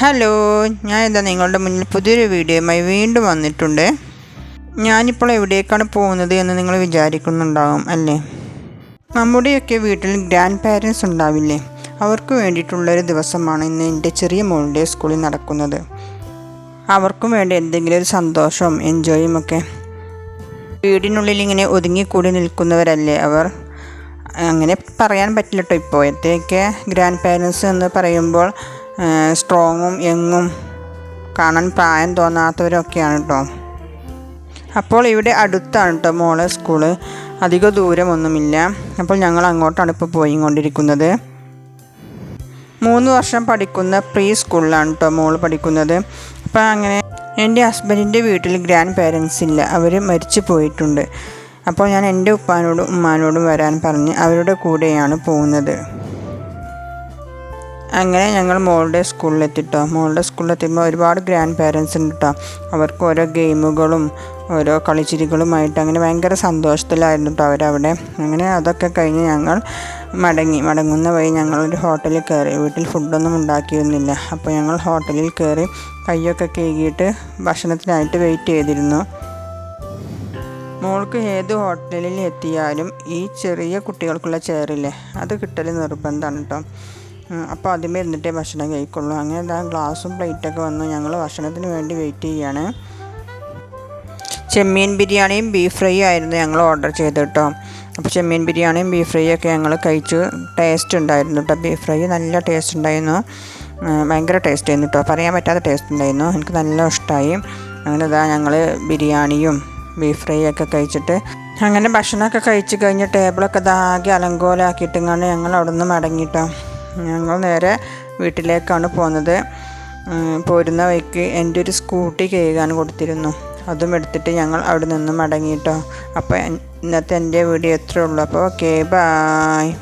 Hello ഞാൻ എന്താ നിങ്ങളുടെ മുന്നിൽ പുതിയൊരു വീഡിയോയുമായി വീണ്ടും വന്നിട്ടുണ്ട്. ഞാനിപ്പോൾ എവിടേക്കാണ് പോകുന്നത് എന്ന് നിങ്ങൾ വിചാരിക്കുന്നുണ്ടാകും അല്ലേ? നമ്മുടെയൊക്കെ വീട്ടിൽ ഗ്രാൻഡ് പാരൻസ് ഉണ്ടാവില്ലേ? അവർക്ക് വേണ്ടിയിട്ടുള്ളൊരു ദിവസമാണ് ഇന്ന് എന്റെ ചെറിയ മോളുടെ സ്കൂളിൽ നടക്കുന്നത്. അവർക്കും വേണ്ടി എന്തെങ്കിലും ഒരു സന്തോഷവും എൻജോയും ഒക്കെ. വീടിനുള്ളിൽ ഇങ്ങനെ ഒതുങ്ങിക്കൂടി നിൽക്കുന്നവരല്ലേ അവർ? അങ്ങനെ പറയാൻ പറ്റില്ല കേട്ടോ ഇപ്പോഴത്തേക്ക്. ഗ്രാൻഡ് പാരൻസ് എന്ന് പറയുമ്പോൾ സ്ട്രോങ്ങും യങ്ങും കാണാൻ പ്രായം തോന്നാത്തവരൊക്കെയാണ് കേട്ടോ അപ്പോൾ ഇവിടെ അടുത്താണ് കേട്ടോ മോളെ സ്കൂൾ അധിക ദൂരമൊന്നുമില്ല. അപ്പോൾ ഞങ്ങൾ അങ്ങോട്ടാണ് ഇപ്പോൾ പോയി കൊണ്ടിരിക്കുന്നത് മൂന്ന് വർഷം പഠിക്കുന്ന പ്രീ സ്കൂളിലാണ് കേട്ടോ മോൾ പഠിക്കുന്നത്. അപ്പോൾ അങ്ങനെ എന്റെ ഹസ്ബൻഡിന്റെ വീട്ടിൽ ഗ്രാൻഡ് പേരൻസ് ഇല്ല. അവർ മരിച്ചു പോയിട്ടുണ്ട്. അപ്പോൾ ഞാൻ എന്റെ ഉപ്പാനോടും ഉമ്മാനോടും വരാൻ പറഞ്ഞ് അവരുടെ കൂടെയാണ് പോകുന്നത്. അങ്ങനെ ഞങ്ങൾ മോളുടെ സ്കൂളിലെത്തിട്ടോ. മോളുടെ സ്കൂളിലെത്തുമ്പോൾ ഒരുപാട് ഗ്രാൻഡ് പേരൻസ് ഉണ്ട് കേട്ടോ അവർക്ക് ഓരോ ഗെയിമുകളും ഓരോ കളിച്ചിരികളുമായിട്ട് അങ്ങനെ ഭയങ്കര സന്തോഷത്തിലായിരുന്നു കേട്ടോ അവരവിടെ. അങ്ങനെ അതൊക്കെ കഴിഞ്ഞ് ഞങ്ങൾ മടങ്ങി. മടങ്ങുന്ന വഴി ഞങ്ങളൊരു ഹോട്ടലിൽ കയറി. വീട്ടിൽ ഫുഡൊന്നും ഉണ്ടാക്കിയിരുന്നില്ല. അപ്പോൾ ഞങ്ങൾ ഹോട്ടലിൽ കയറി കൈയൊക്കെ കഴുകിയിട്ട് ഭക്ഷണത്തിനായിട്ട് വെയിറ്റ് ചെയ്തിരുന്നു. മോൾക്ക് ഏത് ഹോട്ടലിൽ എത്തിയാലും ഈ ചെറിയ കുട്ടികൾക്കുള്ള ചെയറില്ലേ അത് കിട്ടൽ നിർബന്ധമാണ് കേട്ടോ അപ്പോൾ ആദ്യമേ ഇരുന്നിട്ടേ ഭക്ഷണം കഴിക്കുള്ളൂ. അങ്ങനെ ഇതാ ഗ്ലാസും പ്ലേറ്റൊക്കെ വന്നു. ഞങ്ങൾ ഭക്ഷണത്തിന് വേണ്ടി വെയിറ്റ് ചെയ്യാണ്. ചെമ്മീൻ ബിരിയാണിയും ബീഫ് ഫ്രൈ ആയിരുന്നു ഞങ്ങൾ ഓർഡർ ചെയ്തത് കേട്ടോ അപ്പോൾ ചെമ്മീൻ ബിരിയാണിയും ബീഫ് ഫ്രൈ ഒക്കെ ഞങ്ങൾ കഴിച്ചു. ടേസ്റ്റ് ഉണ്ടായിരുന്നു കേട്ടോ ബീഫ് ഫ്രൈ നല്ല ടേസ്റ്റ് ഉണ്ടായിരുന്നു. ഭയങ്കര ടേസ്റ്റ് ആയിരുന്നു കേട്ടോ പറയാൻ പറ്റാത്ത ടേസ്റ്റ് ഉണ്ടായിരുന്നു. എനിക്ക് നല്ല ഇഷ്ടമായി അങ്ങനെ ഇതാ ഞങ്ങൾ ബിരിയാണിയും ബീഫ് ഫ്രൈ ഒക്കെ കഴിച്ചിട്ട് അങ്ങനെ ഭക്ഷണമൊക്കെ കഴിച്ച് കഴിഞ്ഞ് ടേബിളൊക്കെ ഇതാകെ അലങ്കോലാക്കിയിട്ടിങ്ങാണ്ട് ഞങ്ങൾ അവിടെ നിന്ന് മടങ്ങിയിട്ടോ ഞങ്ങൾ നേരെ വീട്ടിലേക്കാണ് പോകുന്നത് പോരുന്ന വഴിക്ക് എന്റെ ഒരു സ്കൂട്ടി കഴുകാൻ കൊടുത്തിരുന്നു. അതും എടുത്തിട്ട് ഞങ്ങൾ അവിടെ നിന്ന് മടങ്ങിയിട്ടോ അപ്പോൾ ഇന്നത്തെ എന്റെ വീഡിയോ എത്രയുള്ളൂ അപ്പോൾ ഓക്കെ ബായ്